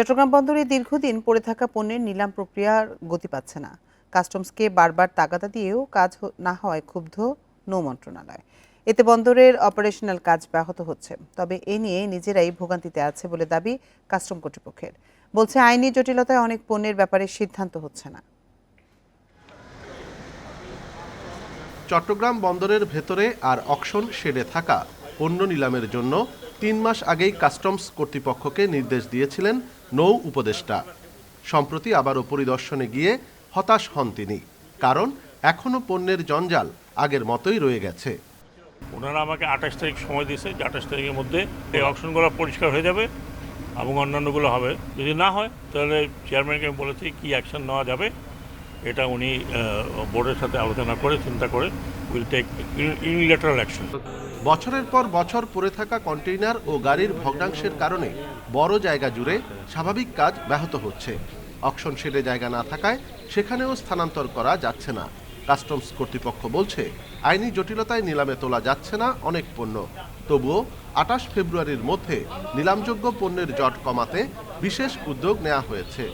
চট্টগ্রাম বন্দরে দীর্ঘদিন পড়ে থাকা পণ্যের নিলাম প্রক্রিয়ার গতি পাচ্ছে না। কাস্টমসকে বারবার তাগাদা দিয়েও কাজ না হওয়ায় ক্ষুব্ধ নৌ মন্ত্রণালয়। এতে বন্দরের অপারেশনাল কাজ ব্যাহত হচ্ছে। তবে এ নিয়ে নিজেরাই ভোগান্তিতে আছে বলে দাবি কাস্টম কর্তৃপক্ষের। বলছে, আইনি জটিলতায় অনেক পণ্যের ব্যাপারে সিদ্ধান্ত হচ্ছে না। চট্টগ্রাম বন্দরের ভেতরে আর অকশন শেডে থাকা পণ্য নিলামের জন্য তিন মাস আগেই কাস্টমস কর্তৃপক্ষকে নির্দেশ দিয়েছিলেন নৌ উপদেষ্টা। সম্প্রতি আবারও পরিদর্শনে গিয়ে হতাশ হন তিনি, কারণ এখনও পণ্যের জঞ্জাল আগের মতোই রয়ে গেছে। ওনারা আমাকে আঠাশ তারিখ সময় দিয়েছে, যে আঠাশ তারিখের মধ্যে এই অপশনগুলো পরিষ্কার হয়ে যাবে এবং অন্যান্যগুলো হবে। যদি না হয়, তাহলে চেয়ারম্যানকে আমি বলেছি কী অ্যাকশন নেওয়া যাবে। এটা উনি বোর্ডের সাথে আলোচনা করে, চিন্তা করে উইল টেক ইউনিলেটারাল অ্যাকশন বছরের পর বছর পড়ে থাকা কন্টেইনার ও গাড়ির ভগ্নাংশের কারণে বড় জায়গা জুড়ে স্বাভাবিক কাজ ব্যাহত হচ্ছে। অকশন শেডে জায়গা না থাকায় সেখানেও স্থানান্তর করা যাচ্ছে না। কাস্টমস কর্তৃপক্ষ বলছে, আইনি জটিলতায় নিলামে তোলা যাচ্ছে না, অনেক পণ্য। তবুও আটাশ ফেব্রুয়ারির মধ্যে নিলামযোগ্য পণ্যের জট কমাতে বিশেষ উদ্যোগ নেওয়া হয়েছে।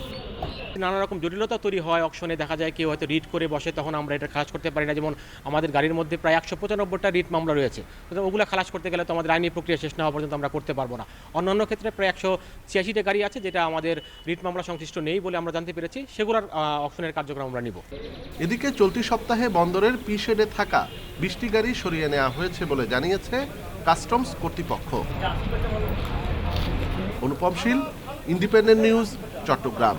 নানা রকম জটিলতা তৈরি হয় অকশনে দেখা যায় কেউ হয়তো রিড করে বসে, তখন আমরা এটা খালাস করতে পারি না। যেমন আমাদের গাড়ির মধ্যে প্রায় একশো পঁচানব্বইটা রিট মামলা রয়েছে। ওগুলো খালাস করতে গেলে তো আমাদের আইনি প্রক্রিয়া শেষ না হওয়া পর্যন্ত আমরা করতে পারব না। অন্যান্য ক্ষেত্রে প্রায় একশো ছিয়াশিটা গাড়ি আছে যেটা আমাদের রিট মামলা সংশ্লিষ্ট নেই বলে আমরা জানতে পেরেছি। সেগুলোর অকশনের কার্যক্রম আমরা নিব। এদিকে চলতি সপ্তাহে বন্দরের পি শেডে থাকা বৃষ্টি গাড়ি সরিয়ে নেওয়া হয়েছে বলে জানিয়েছে কাস্টমস কর্তৃপক্ষ। Anupam Shil, independent news, Chattogram.